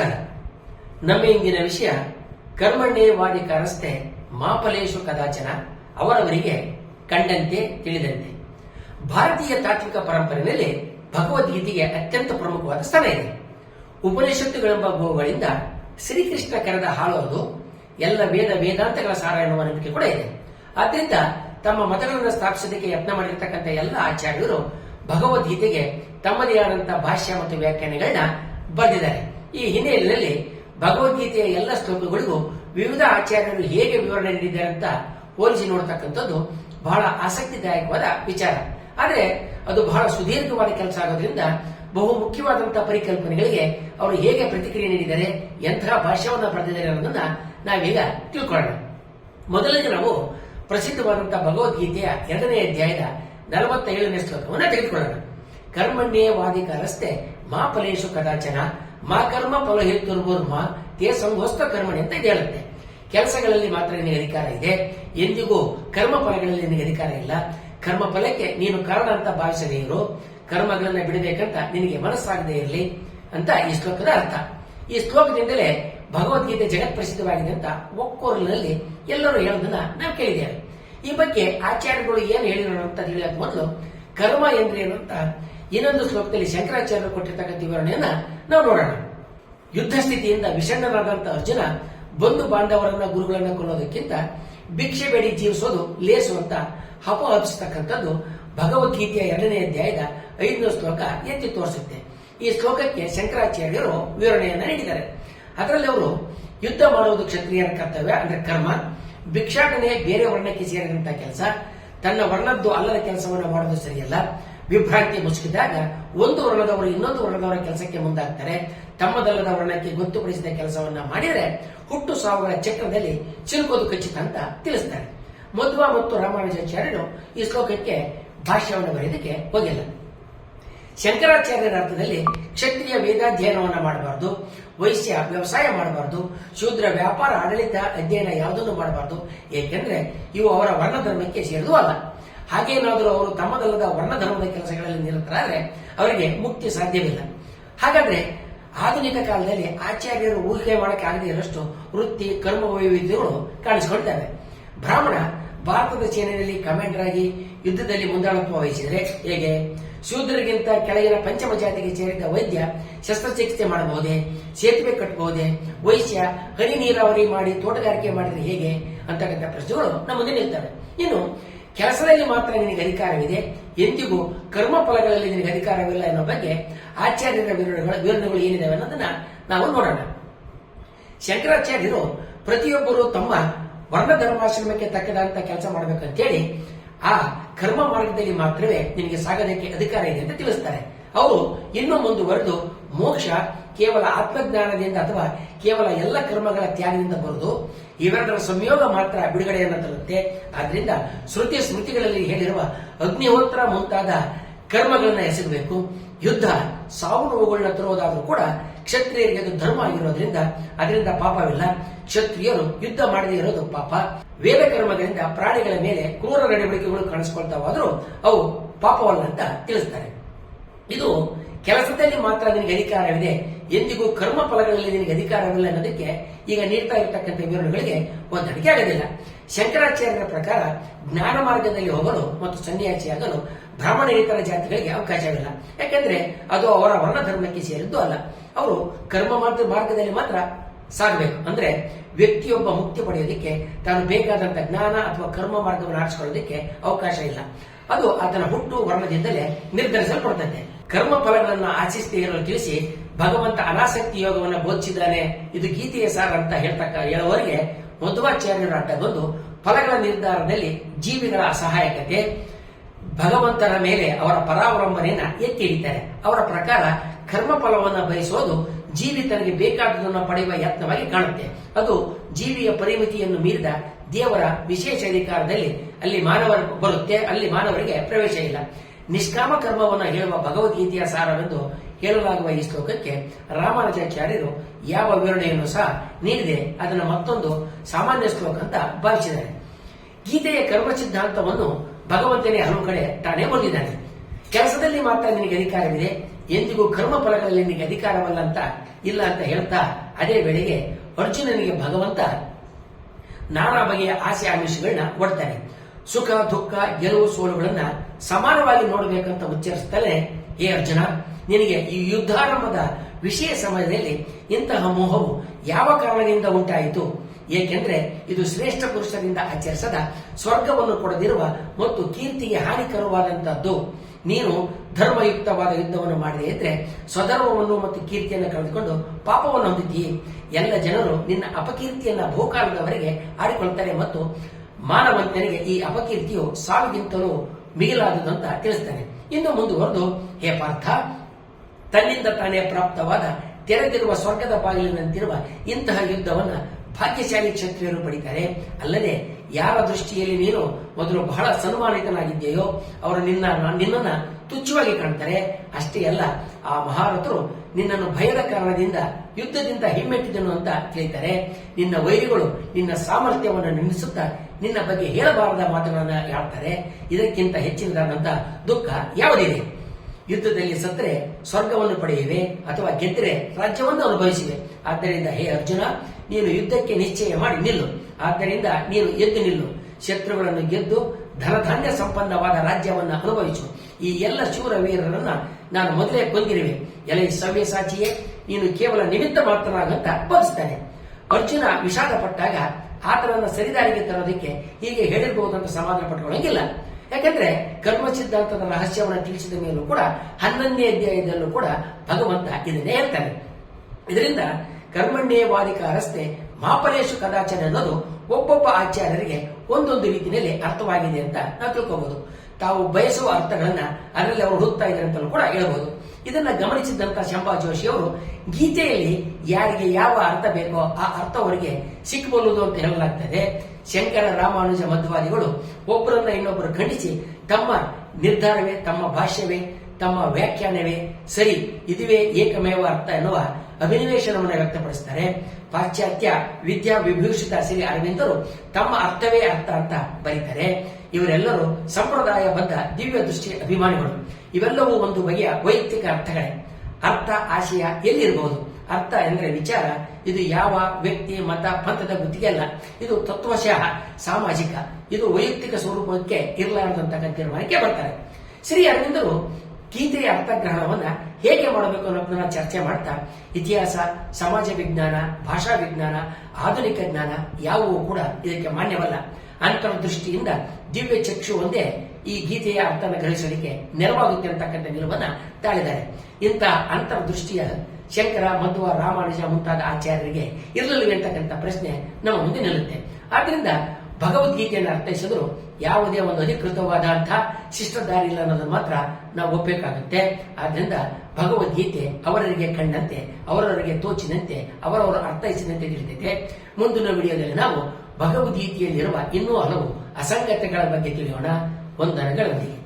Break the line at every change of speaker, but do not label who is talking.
ನಮಸ್ಕಾರ ನಮ್ಮ ಇಂದಿನ ವಿಷಯ ಕರ್ಮಣ್ಯೇ ವಾದಿಕಾರಸ್ತೆ ಮಾಪಲೇಶು ಕದಾಚನ ಅವರವರಿಗೆ ಕಂಡಂತೆ ತಿಳಿದಂತೆ. ಭಾರತೀಯ ತಾತ್ವಿಕ ಪರಂಪರೆಯಲ್ಲಿ ಭಗವದ್ಗೀತೆಗೆ ಅತ್ಯಂತ ಪ್ರಮುಖವಾದ ಸ್ಥಾನ ಇದೆ. ಉಪನಿಷತ್ತುಗಳೆಂಬ ಗೋವುಗಳಿಂದ ಶ್ರೀಕೃಷ್ಣ ಕರೆದ ಹಾಳೋದು ಎಲ್ಲ ವೇದ ವೇದಾಂತಗಳ ಸಾರ ಎನ್ನುವ ನಂಬಿಕೆ ಕೂಡ ಇದೆ. ಆದ್ದರಿಂದ ತಮ್ಮ ಮತಗಳನ್ನು ಸ್ಥಾಪಿಸೋದಕ್ಕೆ ಯತ್ನ ಮಾಡಿರ್ತಕ್ಕಂಥ ಎಲ್ಲ ಆಚಾರ್ಯರು ಭಗವದ್ಗೀತೆಗೆ ತಮ್ಮದೇ ಆದಂತಹ ಭಾಷ್ಯ ಮತ್ತು ವ್ಯಾಖ್ಯಾನಗಳನ್ನ ಬರೆದಿದ್ದಾರೆ. ಈ ಹಿನ್ನೆಲೆಯಲ್ಲಿ ಭಗವದ್ಗೀತೆಯ ಎಲ್ಲ ಶ್ಲೋಕಗಳಿಗೂ ವಿವಿಧ ಆಚಾರ್ಯರು ಹೇಗೆ ವಿವರಣೆ ನೀಡಿದ್ದಾರೆ ಅಂತ ಹೋಲಿಸಿ ನೋಡತಕ್ಕಂಥದ್ದು ಬಹಳ ಆಸಕ್ತಿದಾಯಕವಾದ ವಿಚಾರ. ಆದರೆ ಅದು ಬಹಳ ಸುದೀರ್ಘವಾದ ಕೆಲಸ ಆಗೋದ್ರಿಂದ ಬಹು ಮುಖ್ಯವಾದಂತಹ ಪರಿಕಲ್ಪನೆಗಳಿಗೆ ಅವರು ಹೇಗೆ ಪ್ರತಿಕ್ರಿಯೆ ನೀಡಿದ್ದಾರೆ ಎಂತಹ ಭಾಷ್ಯವನ್ನು ಬರೆದಿದ್ದಾರೆ ಅನ್ನೋದನ್ನ ನಾವೀಗ ತಿಳ್ಕೊಳ್ಳೋಣ. ಮೊದಲಿಗೆ ನಾವು ಪ್ರಸಿದ್ಧವಾದಂತಹ ಭಗವದ್ಗೀತೆಯ ಎರಡನೇ ಅಧ್ಯಾಯದ ನಲವತ್ತೇಳನೇ ಶ್ಲೋಕವನ್ನು ತೆಗೆದುಕೊಳ್ಳೋಣ. ಕರ್ಮಣ್ಯೇ ವಾದಿಕಾರಸ್ತೆ ಮಾ ಫಲೇಶು ಕದಾಚನ ಮಾ ಕರ್ಮ ಫಲ ಹೇತುರ್ಮೂರ್ಮ ತೇ ಸಂಘೋಸ್ತ ಕರ್ಮಣಿ ಅಂತ ಹೇಳುತ್ತೆ. ಕೆಲಸಗಳಲ್ಲಿ ಮಾತ್ರ ನಿನಗೆ ಅಧಿಕಾರ ಇದೆ. ಎಂದಿಗೂ ಕರ್ಮ ಫಲಗಳಲ್ಲಿ ನಿನಗೆ ಅಧಿಕಾರ ಇಲ್ಲ. ಕರ್ಮ ಫಲಕ್ಕೆ ನೀನು ಕಾರಣ ಅಂತ ಭಾವಿಸದೇ ಇರು. ಕರ್ಮಗಳನ್ನ ಬಿಡಬೇಕಂತ ನಿನಗೆ ಮನಸ್ಸಾಗದೇ ಇರಲಿ ಅಂತ ಈ ಶ್ಲೋಕದ ಅರ್ಥ. ಈ ಶ್ಲೋಕದಿಂದಲೇ ಭಗವದ್ಗೀತೆ ಜಗತ್ ಪ್ರಸಿದ್ಧವಾಗಿದೆ ಅಂತ ಒಕ್ಕೋರಿನಲ್ಲಿ ಎಲ್ಲರೂ ಹೇಳೋದನ್ನ ನಾವು ಕೇಳಿದ್ದೇವೆ ಈ ಬಗ್ಗೆ ಆಚಾರ್ಯಗಳು ಏನು ಹೇಳಿರೋ ಅಂತ ತಿಳಿಯೋಕೆ ಮೊದಲು ಕರ್ಮ ಏನು ಅಂತ ಇನ್ನೊಂದು ಶ್ಲೋಕದಲ್ಲಿ ಶಂಕರಾಚಾರ್ಯರು ಕೊಟ್ಟಿರ್ತಕ್ಕಂಥ ವಿವರಣೆಯನ್ನ ನಾವು ನೋಡೋಣ. ಯುದ್ಧ ಸ್ಥಿತಿಯಿಂದ ವಿಷಣ್ಣನಾದಂಥ ಅರ್ಜುನ ಬಂಧು ಬಾಂಧವರನ್ನ ಗುರುಗಳನ್ನ ಕೊಲ್ಲೋದಕ್ಕಿಂತ ಭಿಕ್ಷೆ ಬೇಡಿ ಜೀವಿಸೋದು ಲೇಸು ಅಂತ ಹಪ ಅಪಹರಿಸತಕ್ಕಂಥದ್ದು ಭಗವದ್ಗೀತೆಯ ಎರಡನೇ ಅಧ್ಯಾಯದ ಐದನೇ ಶ್ಲೋಕ ಎತ್ತಿ ತೋರಿಸುತ್ತೆ. ಈ ಶ್ಲೋಕಕ್ಕೆ ಶಂಕರಾಚಾರ್ಯರು ವಿವರಣೆಯನ್ನ ನೀಡಿದ್ದಾರೆ. ಅದರಲ್ಲಿ ಅವರು ಯುದ್ಧ ಮಾಡುವುದು ಕ್ಷತ್ರಿಯರ ಕರ್ತವ್ಯ ಅಂದ್ರೆ ಕರ್ಮ, ಭಿಕ್ಷಾಟನೆ ಬೇರೆ ವರ್ಣಕ್ಕೆ ಸೇರಿದಂತಹ ಕೆಲಸ, ತನ್ನ ವರ್ಣದ್ದು ಅಲ್ಲದ ಕೆಲಸವನ್ನು ಮಾಡೋದು ಸರಿಯಲ್ಲ ವಿಭ್ರಾಂತಿ ಮುಸುಕಿದಾಗ ಒಂದು ವರ್ಣದವರು ಇನ್ನೊಂದು ವರ್ಣದವರ ಕೆಲಸಕ್ಕೆ ಮುಂದಾಗ್ತಾರೆ. ತಮ್ಮದಲ್ಲದ ವರ್ಣಕ್ಕೆ ಗೊತ್ತುಪಡಿಸಿದ ಕೆಲಸವನ್ನ ಮಾಡಿದರೆ ಹುಟ್ಟು ಸಾವುಗಳ ಚಕ್ರದಲ್ಲಿ ಚಿಲುಕೋದು ಖಚಿತ ಅಂತ ತಿಳಿಸ್ತಾರೆ. ಮಧ್ವ ಮತ್ತು ರಾಮಾನುಜಾಚಾರ್ಯರು ಈ ಶ್ಲೋಕಕ್ಕೆ ಭಾಷ್ಯವನ್ನು ಬರೆಯೋದಕ್ಕೆ ಹೋಗಿಲ್ಲ. ಶಂಕರಾಚಾರ್ಯರ ಅರ್ಥದಲ್ಲಿ ಕ್ಷತ್ರಿಯ ವೇದಾಧ್ಯಯನವನ್ನ ಮಾಡಬಾರದು, ವೈಶ್ಯ ವ್ಯವಸಾಯ ಮಾಡಬಾರದು, ಶೂದ್ರ ವ್ಯಾಪಾರ ಆಡಳಿತ ಅಧ್ಯಯನ ಯಾವುದನ್ನು ಮಾಡಬಾರದು, ಏಕೆಂದ್ರೆ ಇವು ಅವರ ವರ್ಣಧರ್ಮಕ್ಕೆ ಸೇರಿದೂ ಅಲ್ಲ ಹಾಗೇನಾದರೂ ಅವರು ತಮ್ಮದಲ್ಲದ ವರ್ಣ ಧರ್ಮದ ಕೆಲಸಗಳಲ್ಲಿ ನಿರತರಾದರೆ ಅವರಿಗೆ ಮುಕ್ತಿ ಸಾಧ್ಯವಿಲ್ಲ. ಹಾಗಾದ್ರೆ ಆಧುನಿಕ ಕಾಲದಲ್ಲಿ ಆಚಾರ್ಯರು ಊಹೆ ಮಾಡಕ್ಕೆ ಆಗದೆ ಇರಷ್ಟು ವೃತ್ತಿ, ಕರ್ಮ ವೈವಿಧ್ಯಗಳು ಕಾಣಿಸಿಕೊಳ್ತವೆ. ಬ್ರಾಹ್ಮಣ ಭಾರತದ ಸೇನೆಯಲ್ಲಿ ಕಮಾಂಡರ್ ಆಗಿ ಯುದ್ಧದಲ್ಲಿ ಮುಂದಾಳತ್ವ ವಹಿಸಿದರೆ ಹೇಗೆ? ಶೂದ್ರಗಿಂತ ಕೆಳಗಿನ ಪಂಚಮ ಜಾತಿಗೆ ಸೇರಿದ ವೈದ್ಯ ಶಸ್ತ್ರಚಿಕಿತ್ಸೆ ಮಾಡಬಹುದೇ? ಸೇತುವೆ ಕಟ್ಟಬಹುದೇ? ವೈಶ್ಯ ಹನಿ ನೀರಾವರಿ ಮಾಡಿ ತೋಟಗಾರಿಕೆ ಮಾಡಿದರೆ ಹೇಗೆ? ಅಂತಕ್ಕಂಥ ಪ್ರಶ್ನೆಗಳು ನಮ್ಮ ಮುಂದೆ ನಿಲ್ತವೆ. ಇನ್ನು ಕೆಲಸದಲ್ಲಿ ಮಾತ್ರ ನಿನಗೆ ಅಧಿಕಾರವಿದೆ? ಎಂದಿಗೂ ಕರ್ಮ ಫಲಗಳಲ್ಲಿ ನಿನಗೆ ಅಧಿಕಾರವಿಲ್ಲ ಅನ್ನೋ ಬಗ್ಗೆ ಆಚಾರ್ಯರ ವಿವರಣೆಗಳು ವಿವರಣೆಗಳು ಏನಿದಾವೆ ಅನ್ನೋದನ್ನ ನಾವು ನೋಡೋಣ. ಶಂಕರಾಚಾರ್ಯರು ಪ್ರತಿಯೊಬ್ಬರು ತಮ್ಮ ವರ್ಣ ಧರ್ಮಾಶ್ರಮಕ್ಕೆ ತಕ್ಕದಂತ ಕೆಲಸ ಮಾಡಬೇಕಂತೇಳಿ ಆ ಕರ್ಮ ಮಾರ್ಗದಲ್ಲಿ ಮಾತ್ರವೇ ನಿನಗೆ ಸಾಗೋದಕ್ಕೆ ಅಧಿಕಾರ ಇದೆ ಅಂತ ತಿಳಿಸ್ತಾರೆ. ಅವರು ಇನ್ನೂ ಮುಂದುವರೆದು ಮೋಕ್ಷ ಕೇವಲ ಆತ್ಮಜ್ಞಾನದಿಂದ ಅಥವಾ ಕೇವಲ ಎಲ್ಲ ಕರ್ಮಗಳ ತ್ಯಾಗದಿಂದ ಬರುವುದು ಇವೆರಡರ ಸಂಯೋಗ ಮಾತ್ರ ಬಿಡುಗಡೆಯನ್ನು ತರುತ್ತೆ. ಆದ್ರಿಂದ ಶ್ರುತಿ ಸ್ಮೃತಿಗಳಲ್ಲಿ ಹೇಳಿರುವ ಅಗ್ನಿಹೋತ್ರ ಮುಂತಾದ ಕರ್ಮಗಳನ್ನ ಎಸಗಬೇಕು. ಯುದ್ಧ, ಸಾವು ನೋವುಗಳನ್ನ ತರುವುದಾದ್ರೂ ಕೂಡ ಕ್ಷತ್ರಿಯರಿಗೆ ಅದು ಧರ್ಮ ಆಗಿರೋದ್ರಿಂದ ಅದರಿಂದ ಪಾಪವಿಲ್ಲ. ಕ್ಷತ್ರಿಯರು ಯುದ್ಧ ಮಾಡದೇ ಇರೋದು ಪಾಪ. ವೇದ ಕರ್ಮಗಳಿಂದ ಪ್ರಾಣಿಗಳ ಮೇಲೆ ಕ್ರೂರ ನಡವಳಿಕೆಗಳು ಕಾಣಿಸ್ಕೊಳ್ತಾವಾದರೂ ಅವು ಪಾಪವಲ್ಲ ಅಂತ ತಿಳಿಸ್ತಾರೆ. ಇದು ಕೆಲಸದಲ್ಲಿ ಮಾತ್ರ ನಿನಗೆ ಅಧಿಕಾರವಿದೆ. ಎಂದಿಗೂ ಕರ್ಮ ಫಲಗಳಲ್ಲಿ ನಿನಗೆ ಅಧಿಕಾರವಿಲ್ಲ ಅನ್ನೋದಕ್ಕೆ ಈಗ ನೀಡ್ತಾ ಇರತಕ್ಕಂಥ ವಿವರಣೆಗಳಿಗೆ ಹೊಂದಾಣಿಕೆ ಆಗೋದಿಲ್ಲ. ಶಂಕರಾಚಾರ್ಯರ ಪ್ರಕಾರ ಜ್ಞಾನ ಮಾರ್ಗದಲ್ಲಿ ಹೋಗಲು ಮತ್ತು ಸನ್ಯಾಸಿಯಾಗಲು ಬ್ರಾಹ್ಮಣೇತರ ಜಾತಿಗಳಿಗೆ ಅವಕಾಶವಿಲ್ಲ ಯಾಕೆಂದ್ರೆ ಅದು ಅವರ ವರ್ಣ ಧರ್ಮಕ್ಕೆ ಸೇರಿದ್ದು ಅಲ್ಲ. ಅವರು ಕರ್ಮ ಮಾರ್ಗ ಮಾರ್ಗದಲ್ಲಿ ಮಾತ್ರ ಸಾಗಬೇಕು. ಅಂದ್ರೆ ವ್ಯಕ್ತಿಯೊಬ್ಬ ಮುಕ್ತಿ ಪಡೆಯೋದಕ್ಕೆ ತಾನು ಬೇಕಾದಂತ ಜ್ಞಾನ ಅಥವಾ ಕರ್ಮ ಮಾರ್ಗವನ್ನು ಆರಿಸಿಕೊಳ್ಳೋದಕ್ಕೆ ಅವಕಾಶ ಇಲ್ಲ. ಅದು ಆತನ ಹುಟ್ಟು ವರ್ಣದಿಂದಲೇ ನಿರ್ಧರಿಸಲ್ಪಡುತ್ತದೆ ಕರ್ಮ ಫಲಗಳನ್ನು ಆಶಿಸದೇ ಇರಲು ತಿಳಿಸಿ ಭಗವಂತ ಅನಾಸಕ್ತಿ ಯೋಗವನ್ನು ಬೋಧಿಸಿದ್ದಾನೆ. ಇದು ಗೀತೆಯ ಸಾರ ಅಂತ ಹೇಳ್ತಕ್ಕ ಹೇಳುವವರಿಗೆ ಮಧ್ವಾಚಾರ್ಯರು ಅಡ್ಡಗೊಂಡು ಫಲಗಳ ನಿರ್ಧಾರದಲ್ಲಿ ಜೀವಿಗಳ ಅಸಹಾಯಕತೆ, ಭಗವಂತನ ಮೇಲೆ ಅವರ ಪರಾವಲಂಬನೆಯನ್ನ ಎತ್ತಿ ಹಿಡಿತಾರೆ. ಅವರ ಪ್ರಕಾರ ಕರ್ಮ ಫಲವನ್ನು ಬಯಸೋದು ಜೀವಿ ತನಗೆ ಬೇಕಾದುದನ್ನು ಪಡೆಯುವ ಯತ್ನವಾಗಿ ಕಾಣುತ್ತೆ. ಅದು ಜೀವಿಯ ಪರಿಮಿತಿಯನ್ನು ಮೀರಿದ ದೇವರ ವಿಶೇಷ ಅಧಿಕಾರದಲ್ಲಿ ಅಲ್ಲಿ ಮಾನವರು ಬರುತ್ತೆ, ಅಲ್ಲಿ ಮಾನವರಿಗೆ ಪ್ರವೇಶ ಇಲ್ಲ. ನಿಷ್ಕಾಮ ಕರ್ಮವನ್ನು ಹೇಳುವ ಭಗವದ್ಗೀತೆಯ ಸಾರವೆಂದು ಹೇಳಲಾಗುವ ಈ ಶ್ಲೋಕಕ್ಕೆ ರಾಮಾನುಜಾಚಾರ್ಯರು ಯಾವ ವಿವರಣೆಯನ್ನು ಸಹ ನೀಡಿದೆ ಅದನ್ನು ಮತ್ತೊಂದು ಸಾಮಾನ್ಯ ಶ್ಲೋಕ ಅಂತ ಭಾವಿಸಿದ್ದಾರೆ. ಗೀತೆಯ ಕರ್ಮ ಸಿದ್ಧಾಂತವನ್ನು ಭಗವಂತನೇ ಹಲವು ಕಡೆ ತಾನೇ ಹೊಂದಿದ್ದಾನೆ. ಕೆಲಸದಲ್ಲಿ ಮಾತ್ರ ನಿನಗೆ ಅಧಿಕಾರವಿದೆ, ಎಂದಿಗೂ ಕರ್ಮ ಫಲಗಳಲ್ಲಿ ನಿನಗೆ ಅಧಿಕಾರವಲ್ಲ ಅಂತ ಇಲ್ಲ ಅಂತ ಹೇಳ್ತಾ ಅದೇ ವೇಳೆಗೆ ಅರ್ಜುನನಿಗೆ ಭಗವಂತ ನಾನಾ ಬಗೆಯ ಆಸೆ ಆಮಿಷಗಳನ್ನ ಒಡ್ತಾನೆ ಸುಖ, ದುಃಖ, ಗೆಲುವು, ಸೋಲುಗಳನ್ನ ಸಮಾನವಾಗಿ ನೋಡಬೇಕಂತ ಉಚ್ಚರಿಸ್ತಲೇ ಹೇ ಅರ್ಜುನ, ನಿನಗೆ ಈ ಯುದ್ಧಾರಂಭದ ವಿಷಯ ಸಮಯದಲ್ಲಿ ಇಂತಹ ಮೋಹವು ಯಾವ ಕಾರಣದಿಂದ ಉಂಟಾಯಿತು? ಏಕೆಂದ್ರೆ ಇದು ಶ್ರೇಷ್ಠ ಪುರುಷರಿಂದ ಆಚರಿಸದ ಸ್ವರ್ಗವನ್ನು ಕೊಡದಿರುವ ಮತ್ತು ಕೀರ್ತಿಗೆ ಹಾನಿಕರವಾದಂತಹದ್ದು. ನೀನು ಧರ್ಮಯುಕ್ತವಾದ ಯುದ್ಧವನ್ನು ಮಾಡಿದೆ ಇದ್ರೆ ಸ್ವಧರ್ಮವನ್ನು ಮತ್ತು ಕೀರ್ತಿಯನ್ನು ಕಳೆದುಕೊಂಡು ಪಾಪವನ್ನು ಹೊಂದಿದ್ದೀ. ಎಲ್ಲ ಜನರು ನಿನ್ನ ಅಪಕೀರ್ತಿಯನ್ನ ಬಹುಕಾಲದವರೆಗೆ ಆಡಿಕೊಳ್ತಾರೆ ಮತ್ತು ಮಾನವಂತನಿಗೆ ಈ ಅಪಕೀರ್ತಿಯು ಸಾವಿಗಿಂತಲೂ ಮಿಗಿಲಾದುದು ಅಂತ ತಿಳಿಸ್ತಾನೆ ಇನ್ನು ಮುಂದುವರೆದು ಹೇ ಪಾರ್ಥ, ತನ್ನಿಂದ ತಾನೇ ಪ್ರಾಪ್ತವಾದ ತೆರೆದಿರುವ ಸ್ವರ್ಗದ ಬಾಗಿಲಿನಂತಿರುವ ಇಂತಹ ಯುದ್ಧವನ್ನ ಭಾಗ್ಯಶಾಲಿ ಕ್ಷತ್ರಿಯರು ಪಡಿತಾರೆ. ಅಲ್ಲದೆ ಯಾರ ದೃಷ್ಟಿಯಲ್ಲಿ ನೀನು ಮೊದಲು ಬಹಳ ಸನ್ಮಾನಿತನಾಗಿದೆಯೋ ಅವರು ನಿನ್ನ ನಿನ್ನನ್ನ ತುಚ್ಛವಾಗಿ ಕಾಣ್ತಾರೆ. ಅಷ್ಟೇ ಅಲ್ಲ, ಆ ಮಹಾರಥರು ನಿನ್ನನ್ನು ಭಯದ ಕಾರಣದಿಂದ ಯುದ್ಧದಿಂದ ಹಿಮ್ಮೆಟ್ಟಿದನು ಅಂತ ಕೇಳ್ತಾರೆ ನಿನ್ನ ವೈರಿಗಳು ನಿನ್ನ ಸಾಮರ್ಥ್ಯವನ್ನು ನಿಲ್ಲಿಸುತ್ತಾ ನಿನ್ನ ಬಗ್ಗೆ ಹೇಳಬಾರದ ಮಾತುಗಳನ್ನು ಹೇಳ್ತಾರೆ ಇದಕ್ಕಿಂತ ಹೆಚ್ಚಿನದಾದಂತ ದುಃಖ ಯಾವುದಿದೆ? ಯುದ್ಧದಲ್ಲಿ ಸತ್ತರೆ ಸ್ವರ್ಗವನ್ನು ಪಡೆಯುವೆ ಅಥವಾ ಗೆದ್ದರೆ ರಾಜ್ಯವನ್ನು ಅನುಭವಿಸಿವೆ. ಆದ್ದರಿಂದ ಹೇ ಅರ್ಜುನ ನೀನು ಯುದ್ಧಕ್ಕೆ ನಿಶ್ಚಯ ಮಾಡಿ ನಿಲ್ಲು. ಆದ್ದರಿಂದ ನೀನು ಎದ್ದು ನಿಲ್ಲು. ಶತ್ರುಗಳನ್ನು ಗೆದ್ದು ಧನಧಾನ್ಯ ಸಂಪನ್ನವಾದ ರಾಜ್ಯವನ್ನ ಅನುಭವಿಸು. ಈ ಎಲ್ಲ ಶೂರ ವೀರರನ್ನ ನಾನು ಮೊದಲೇ ಕೊಂದಿರುವೆ. ಎಲೆ ಸವ್ಯಸಾಚಿಯೇ ನೀನು ಕೇವಲ ನಿಮಿತ್ತ ಮಾತ್ರನಾಗಂತ ಬೋಧಿಸ್ತಾನೆ ಅರ್ಜುನ ವಿಷಾದ ಪಟ್ಟಾಗ ಆತನನ್ನ ಸರಿದಾರಿಗೆ ತರೋದಕ್ಕೆ ಹೀಗೆ ಹೇಳಿರಬಹುದಂತ ಸಮಾಧಾನ ಪಟ್ಕೊಳ್ಳಂಗಿಲ್ಲ. ಯಾಕಂದ್ರೆ ಕರ್ಮ ಸಿದ್ಧಾಂತದ ರಹಸ್ಯವನ್ನು ತಿಳಿಸಿದ ಮೇಲೂ ಕೂಡ ಹನ್ನೊಂದನೇ ಅಧ್ಯಾಯದಲ್ಲೂ ಕೂಡ ಭಗವಂತ ಇದನ್ನೇ ಹೇಳ್ತಾನೆ. ಇದರಿಂದ ಕರ್ಮಣ್ಯವಾದಿಕಾರಸ್ತೆ ಮಾಪನೇಶು ಕದಾಚನ ಅನ್ನೋದು ಒಬ್ಬೊಬ್ಬ ಆಚಾರ್ಯರಿಗೆ ಒಂದೊಂದು ರೀತಿಯಲ್ಲಿ ಅರ್ಥವಾಗಿದೆ ಅಂತ ನಾವು ತಿಳ್ಕೋಬಹುದು ತಾವು ಬಯಸುವ ಅರ್ಥಗಳನ್ನ ಅದರಲ್ಲಿ ಅವರು ಹುಡುಕ್ತಾ ಇದ್ದಾರೆ ಅಂತಲೂ ಕೂಡ ಹೇಳಬಹುದು ಇದನ್ನ ಗಮನಿಸಿದಂತ ಶಂಭಾ ಜೋಶಿ ಅವರು, ಗೀತೆಯಲ್ಲಿ ಯಾರಿಗೆ ಯಾವ ಅರ್ಥ ಬೇಕೋ ಆ ಅರ್ಥ ಅವರಿಗೆ ಸಿಕ್ಕಬಲ್ಲುದು ಅಂತ ಹೇಳಲಾಗ್ತದೆ. ಶಂಕರ, ರಾಮಾನುಜ ಮಧ್ವಾದಿಗಳು ಒಬ್ಬರನ್ನ ಇನ್ನೊಬ್ಬರು ಖಂಡಿಸಿ ತಮ್ಮ ನಿರ್ಧಾರವೇ, ತಮ್ಮ ಭಾಷ್ಯವೇ, ತಮ್ಮ ವ್ಯಾಖ್ಯಾನವೇ ಸರಿ, ಇದುವೇ ಏಕಮೇವ ಅರ್ಥ ಎನ್ನುವ ಅಭಿನಿವೇಶನವನ್ನು ವ್ಯಕ್ತಪಡಿಸ್ತಾರೆ. ಪಾಶ್ಚಾತ್ಯ ವಿದ್ಯಾ ವಿಭೂಷಿತ ಶ್ರೀ ಅರವಿಂದರು ತಮ್ಮ ಅರ್ಥವೇ ಅರ್ಥ ಅಂತ ಬರೀತಾರೆ. ಇವರೆಲ್ಲರೂ ಸಂಪ್ರದಾಯಬದ್ಧ ದಿವ್ಯ ದೃಷ್ಟಿ ಅಭಿಮಾನಿಗಳು. ಇವೆಲ್ಲವೂ ಒಂದು ಬಗೆಯ ವೈಯಕ್ತಿಕ ಅರ್ಥಗಳೇ. ಅರ್ಥ ಆಶಯ ಎಲ್ಲಿರಬಹುದು? ಅರ್ಥ ಎಂದ್ರೆ ವಿಚಾರ. ಇದು ಯಾವ ವ್ಯಕ್ತಿ, ಮತ, ಪಂಥದ ಗುತ್ತಿಗೆ ಅಲ್ಲ. ಇದು ತತ್ವಶಃ ಸಾಮಾಜಿಕ. ಇದು ವೈಯಕ್ತಿಕ ಸ್ವರೂಪಕ್ಕೆ ಇರಲಾರದಂತಹ ತೀರ್ಮಾನಕ್ಕೆ ಬರ್ತಾರೆ ಶ್ರೀ ಅರವಿಂದರು ಗೀತೆಯ ಅರ್ಥಗ್ರಹಣವನ್ನ ಹೇಗೆ ಮಾಡಬೇಕು ಅನ್ನೋದನ್ನ ಚರ್ಚೆ ಮಾಡ್ತಾ, ಇತಿಹಾಸ, ಸಮಾಜ ವಿಜ್ಞಾನ, ಭಾಷಾ ವಿಜ್ಞಾನ, ಆಧುನಿಕ ಜ್ಞಾನ ಯಾವುವು ಕೂಡ ಇದಕ್ಕೆ ಮಾನ್ಯವಲ್ಲ. ಅಂತರ್ದೃಷ್ಟಿಯಿಂದ ದಿವ್ಯ ಚಕ್ಷು ಒಂದೇ ಈ ಗೀತೆಯ ಅರ್ಥನ ಗ್ರಹಿಸಲಿಕ್ಕೆ ನೆರವಾಗುತ್ತೆ ಅಂತಕ್ಕಂಥ ನಿಲುವನ್ನ ತಾಳಿದ್ದಾರೆ. ಇಂಥ ಅಂತರ್ದೃಷ್ಟಿಯ ಶಂಕರ, ಮಧ್ವ, ರಾಮಾನುಜ ಮುಂತಾದ ಆಚಾರ್ಯರಿಗೆ ಇರಲಿಲ್ಲ ಅಂತಕ್ಕಂಥ ಪ್ರಶ್ನೆ ನಮ್ಮ ಮುಂದೆ ನಿಲ್ಲುತ್ತೆ. ಆದ್ರಿಂದ ಭಗವದ್ಗೀತೆಯನ್ನು ಅರ್ಥೈಸಿದ್ರು ಯಾವುದೇ ಒಂದು ಅಧಿಕೃತವಾದಂತಹ ಶಿಷ್ಟದಾರಿ ಇಲ್ಲ ಅನ್ನೋದನ್ನು ಮಾತ್ರ ನಾವು ಒಪ್ಪಬೇಕಾಗುತ್ತೆ ಆದ್ರಿಂದ ಭಗವದ್ಗೀತೆ ಅವರರಿಗೆ ಕಂಡಂತೆ ಅವರವರಿಗೆ ತೋಚಿನಂತೆ, ಅವರವರ ಅರ್ಥೈಸಿದಂತೆ ತಿಳಿದಿದೆ. ಮುಂದಿನ ವಿಡಿಯೋದಲ್ಲಿ ನಾವು ಭಗವದ್ಗೀತೆಯಲ್ಲಿರುವ ಇನ್ನೂ ಹಲವು ಅಸಂಗತಗಳ ಬಗ್ಗೆ ತಿಳಿಯೋಣ. ವಂದನೆಗಳೊಂದಿಗೆ.